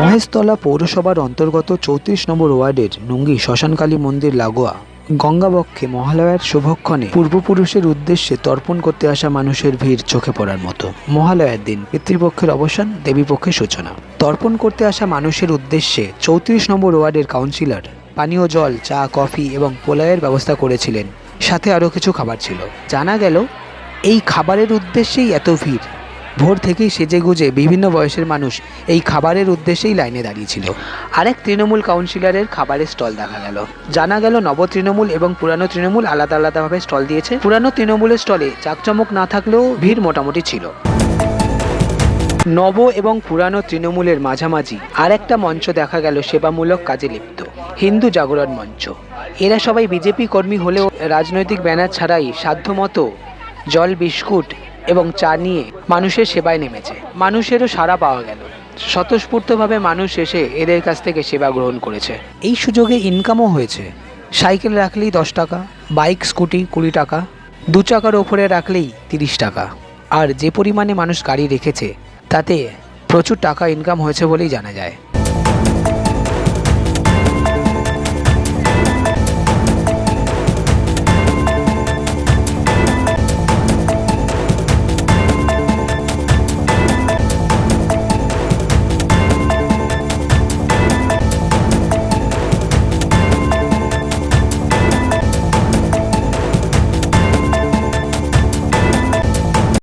মহেশতলা পৌরসভার অন্তর্গত চৌত্রিশ নম্বর ওয়ার্ডের নুঙ্গি শ্মশানকালী মন্দির লাগোয়া গঙ্গাবক্ষে মহালয়ার শুভক্ষণে পূর্বপুরুষের উদ্দেশ্যে তর্পণ করতে আসা মানুষের ভিড় চোখে পড়ার মতো। মহালয়ার দিন, পিতৃপক্ষের অবসান, দেবীপক্ষের সূচনা। তর্পণ করতে আসা মানুষের উদ্দেশ্যে চৌত্রিশ নম্বর ওয়ার্ডের কাউন্সিলর পানীয় জল, চা, কফি এবং পোলায়ের ব্যবস্থা করেছিলেন। সাথে আরও কিছু খাবার ছিল। জানা গেল, এই খাবারের উদ্দেশ্যেই এত ভিড়। ভোর থেকেই সেজে গুজে বিভিন্ন বয়সের মানুষ এই খাবারের উদ্দেশ্যেই লাইনে দাঁড়িয়েছিল। আরেক তৃণমূল কাউন্সিলরের খাবারের স্টল দেখা গেল। জানা গেল, নব তৃণমূল এবং পুরানো তৃণমূল আলাদা আলাদাভাবে স্টল দিয়েছে। পুরানো তৃণমূলের স্টলে চাকচমক না থাকলেও ভিড় মোটামুটি ছিল। নব এবং পুরানো তৃণমূলের মাঝামাঝি আর একটা মঞ্চ দেখা গেল সেবামূলক কাজে লিপ্ত। হিন্দু জাগরণ মঞ্চ। এরা সবাই বিজেপি কর্মী হলেও রাজনৈতিক ব্যানার ছাড়াই সাধ্যমতো জল, বিস্কুট এবং চা নিয়ে মানুষের সেবায় নেমেছে। মানুষেরও সাড়া পাওয়া গেল। স্বতঃস্ফূর্তভাবে মানুষ এসে এদের কাছ থেকে সেবা গ্রহণ করেছে। এই সুযোগে ইনকামও হয়েছে। সাইকেল রাখলেই দশ টাকা, বাইক, স্কুটি কুড়ি টাকা, দু চাকার ওপরে রাখলেই তিরিশ টাকা। আর যে পরিমাণে মানুষ গাড়ি রেখেছে, তাতে প্রচুর টাকা ইনকাম হয়েছে বলেই জানা যায়।